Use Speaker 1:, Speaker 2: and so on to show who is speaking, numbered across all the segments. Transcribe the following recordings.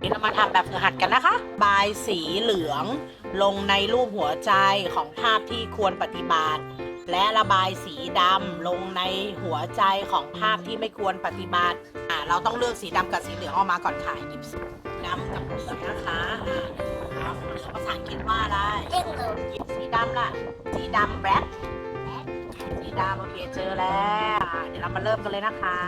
Speaker 1: นี่เรามาทำแบบฝึกหัดกันนะคะ บายสีเหลืองลงในรูปหัวใจของภาพที่ควรปฏิบัติ และระบายสีดำลงในหัวใจของภาพที่ไม่ควรปฏิบัติอ่าเราต้องเลือกสีดำกับสีเหลืองออกมาก่อนค่ะหยิบสีดำกับเหลืองนะคะอ่าเอาเหลืองภาษาอังกฤษว่าอะไร
Speaker 2: เจ๊งเลย
Speaker 1: หยิบสีดำล่ะ สีดำแบล็ค สีดำโอเคเจอแล้ว เดี๋ยวเรามาเริ่มกันเลยนะคะ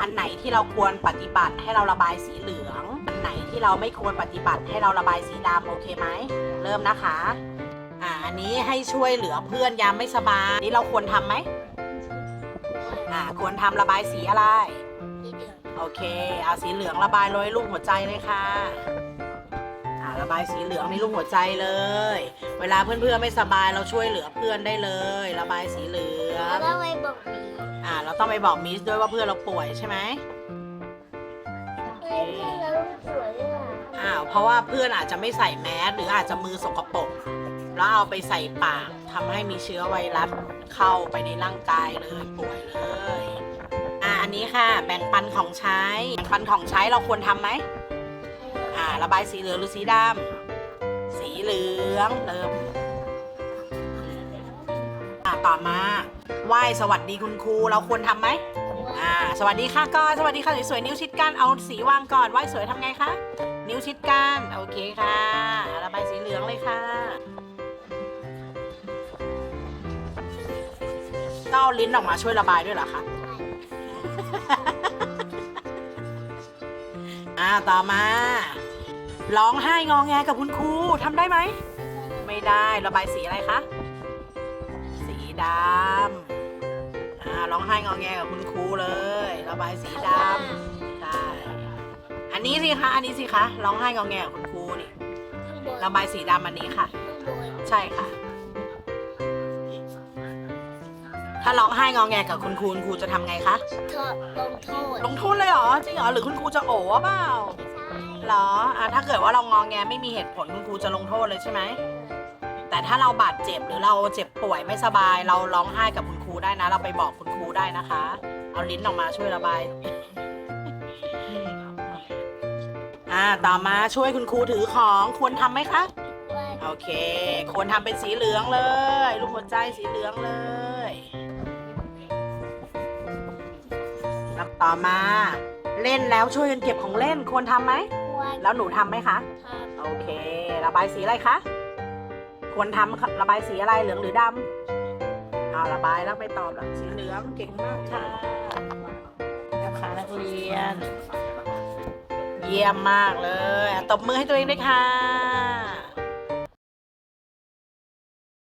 Speaker 1: อันไหนที่เราควรปฏิบัติให้เราระบายสีเหลือง อันไหนที่เราไม่ควรปฏิบัติให้เราระบายสีดำโอเคไหม เริ่มนะคะอ่าอันนี้ให้ช่วยเหลือเพื่อนยามไม่สบายนี่เราควรทำไหมอ่าควรทำระบายสีอะไร โอเค เอาสีเหลืองระบายโรยลูกหัวใจเลยค่ะ บายสีเหลืองในลูกหัวใจเลย เวลาเพื่อนๆไม่สบายเราช่วยเหลือเพื่อนได้เลย ระบายสีเหลือ
Speaker 2: แล้
Speaker 1: ง
Speaker 2: วก็ไปบอกมี
Speaker 1: อ่า เราต้องไปบอกมิสด้วยว่าเพื่อนเราป่วยใช่ไหม
Speaker 2: เฮ้ยเพื่อนเราต้องสวยด้วยอะ
Speaker 1: อ้าว เพราะว่าเพื่อนอาจจะไม่ใส่แมสหรืออาจจะมือสกปรก แล้วเอาไปใส่ปากทำให้มีเชื้อไวรัสเข้าไปในร่างกายเลยป่วยเลย อ่า อันนี้ค่ะ แบ่งปันของใช้ แบ่งปันของใช้เราควรทำไหมอ่า ระบายสีเหลืองหรือสีดำสีเหลืองเริ่มอ่าต่อมาไหว้สวัสดีคุณครูเราควรทำไหมอ่าสวัสดีค่ะก่อนสวัสดีค่ะสวยๆนิ้วชิดกันเอาสีวางก่อนไหว้สวยทำไงคะนิ้วชิดกันโอเคค่ะอ่าระบายสีเหลืองเลยค่ะต้องเอาลิ้นออกมาช่วยระบายด้วยเหรอคะอ่าต่อมา ร้องไห้งองแงกับคุณครูทำได้ไหม ไม่ได้ระบายสีอะไรคะ สีดำอ่าร้องไห้งองแงกับคุณครูเลย ระบายสีดำใช่อันนี้สิคะ อันนี้สิคะร้องไห้งองแงกับคุณครูนี่
Speaker 2: ข้างบน
Speaker 1: ระบายสีดำอันนี้ค่ะ
Speaker 2: ข้างบน
Speaker 1: ใช่ค่ะ ถ้าร้องไห้งองแงกับคุณครูคุณครูจะทำไงคะ
Speaker 2: โทษลงโทษ
Speaker 1: ลงโทษเลยเหรอจริงเหรอหรือคุณครูจะโอ๋เปล่า เหรออะถ้าเกิดว่าเรางองแงไม่มีเหตุผลคุณครูจะลงโทษเลยใช่ไหม แต่ถ้าเราบาดเจ็บหรือเราเจ็บป่วยไม่สบาย เราร้องไห้กับคุณครูได้นะ เราไปบอกคุณครูได้นะคะ เอาลิ้นออกมาช่วยระบาย อ่า ต่อมาช่วยคุณครูถือของควรทำไหมคะ โอเค ควรทำเป็นสีเหลืองเลยลูกหัวใจสีเหลืองเลยลำต่อมา เล่นแล้วช่วยกันเก็บของเล่นควรทำไหม
Speaker 2: ควร
Speaker 1: แล้วหนูทำไหมคะ
Speaker 2: ท
Speaker 1: โอเค ระบายสีอะไรคะ ควรทำค่ะระบายสีอะไรเหลืองหรือดำเอาระบายแล้วไม่ตอบแล้วสีเหลืองเก่งมากค่ะนะคะนักเรียน เยี่ยมมากเลยอะตบมือให้ตัวเองด้วยค่ะ